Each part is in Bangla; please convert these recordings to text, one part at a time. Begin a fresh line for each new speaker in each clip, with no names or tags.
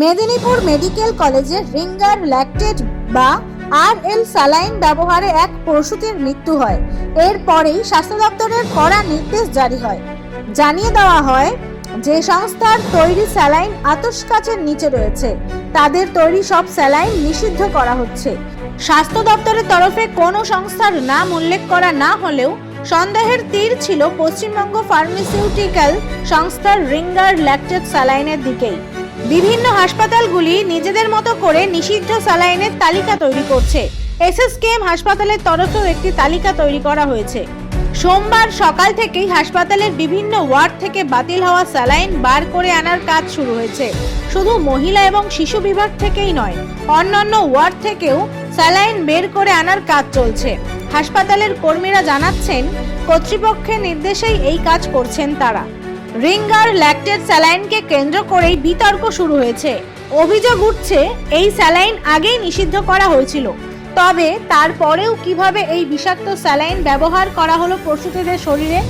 মেদিনীপুর মেডিকেল কলেজে রিঙ্গার ল্যাকটেট বা আর এল স্যালাইন ব্যবহারে এক প্রসূতির মৃত্যু হয়। এরপরেই স্বাস্থ্য দপ্তরের কড়া নির্দেশ জারি হয়। জানিয়ে দেওয়া হয়, যে সংস্থার তৈরি স্যালাইন আতস কাচের নিচে রয়েছে। তাদের তৈরি সব স্যালাইন নিষিদ্ধ করা হচ্ছে। স্বাস্থ্য দপ্তরের তরফে কোনো সংস্থার নাম উল্লেখ করা না হলেও সন্দেহের তীর ছিল পশ্চিমবঙ্গ ফার্মাসিউটিক্যাল সংস্থার রিঙ্গার ল্যাকটেড স্যালাইনের দিকেই। বিভিন্ন হাসপাতালগুলি নিজেদের মতো করে নিষিদ্ধ স্যালাইনের তালিকা তৈরি করছে। এসএসকেএম হাসপাতালের তরফেও একটি তালিকা তৈরি করা হয়েছে। সোমবার সকাল থেকেই হাসপাতালের বিভিন্ন ওয়ার্ড থেকে বাতিল হওয়া স্যালাইন বার করে আনার কাজ শুরু হয়েছে। শুধু মহিলা এবং শিশু বিভাগ থেকেই নয়, অন্যান্য ওয়ার্ড থেকেও স্যালাইন বের করে আনার কাজ চলছে। হাসপাতালের কর্মীরা জানাচ্ছেন, কর্তৃপক্ষের নির্দেশেই এই কাজ করছেন তারা। রিঙ্গার ল্যাকটেড স্যালাইনকে কেন্দ্র করেই বিতর্ক শুরু হয়েছে। অভিযোগ উঠছে, এই স্যালাইন আগেই নিষিদ্ধ করা হয়েছিল। তবে তারপরেও কীভাবে এই বিষাক্ত স্যালাইন ব্যবহার করা হলো প্রসূতিদের শরীরে?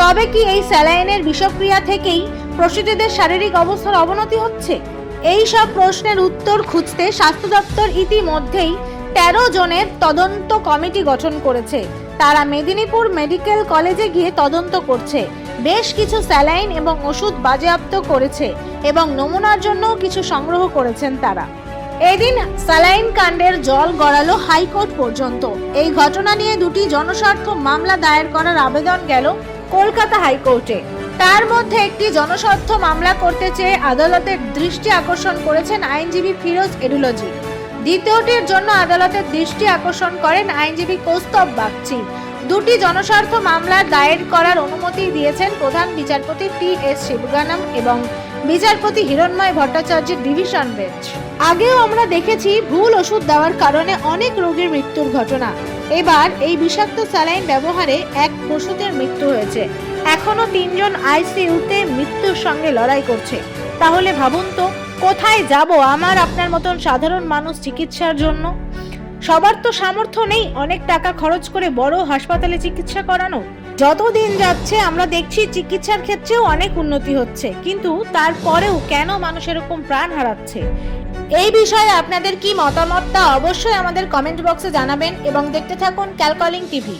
তবে কি এই স্যালাইনের বিষক্রিয়া থেকেই প্রসূতিদের শারীরিক অবস্থার অবনতি হচ্ছে? এই সব প্রশ্নের উত্তর খুঁজতে স্বাস্থ্য দপ্তর ইতিমধ্যেই তেরো জনের তদন্ত কমিটি গঠন করেছে। তারা মেদিনীপুর মেডিকেল কলেজে গিয়ে তদন্ত করছে। বেশ কিছু স্যালাইন এবং ওষুধ বাজেয়াপ্ত করেছে এবং নমুনার জন্য কিছু সংগ্রহ করেছেন তারা। এদিন স্যালাইন কাণ্ডের জল গড়ালো হাইকোর্ট পর্যন্ত। এই ঘটনা নিয়ে দুটি জনস্বার্থ মামলা দায়ের করার আবেদন গেল কলকাতা হাইকোর্টে। তার মধ্যে একটি জনস্বার্থ মামলা করতে চেয়ে আদালতের দৃষ্টি আকর্ষণ করেছেন আইনজীবী ফিরোজ এডুলজি দ্বিতীয়টির জন্য আদালতের দৃষ্টি আকর্ষণ করেন আইনজীবী কৌস্তব বাগচি। দুটি জনস্বার্থ মামলা দায়ের করার অনুমতি দিয়েছেন প্রধান বিচারপতি টি এস শিবগানম এবং বিচারপতি হিরণময় ভট্টাচার্যের ডিভিশন বেঞ্চ। আগেও আমরা দেখেছি ভুল ওষুধ দেওয়ার কারণে অনেক রোগীর মৃত্যুর ঘটনা। এবার এই বিষাক্ত স্যালাইন ব্যবহারে এক পশুদের মৃত্যু হয়েছে। এখনও তিনজন আইসিইউতে মৃত্যুর সঙ্গে লড়াই করছে। তাহলে ভাবুন তো, কোথায় যাব আমার আপনার মতন সাধারণ মানুষ চিকিৎসার জন্য? সবার তো সামর্থ্য নেই অনেক টাকা খরচ করে বড় হাসপাতালে চিকিৎসা করানো। যত দিন যাচ্ছে, আমরা দেখছি চিকিৎসার ক্ষেত্রেও অনেক উন্নতি হচ্ছে। কিন্তু তারপরেও কেন মানুষ এরকম প্রাণ হারাচ্ছে? এই বিষয়ে আপনাদের কি মতামত তা অবশ্যই আমাদের কমেন্ট বক্সে জানাবেন এবং দেখতে থাকুন ক্যালকলিং টিভি।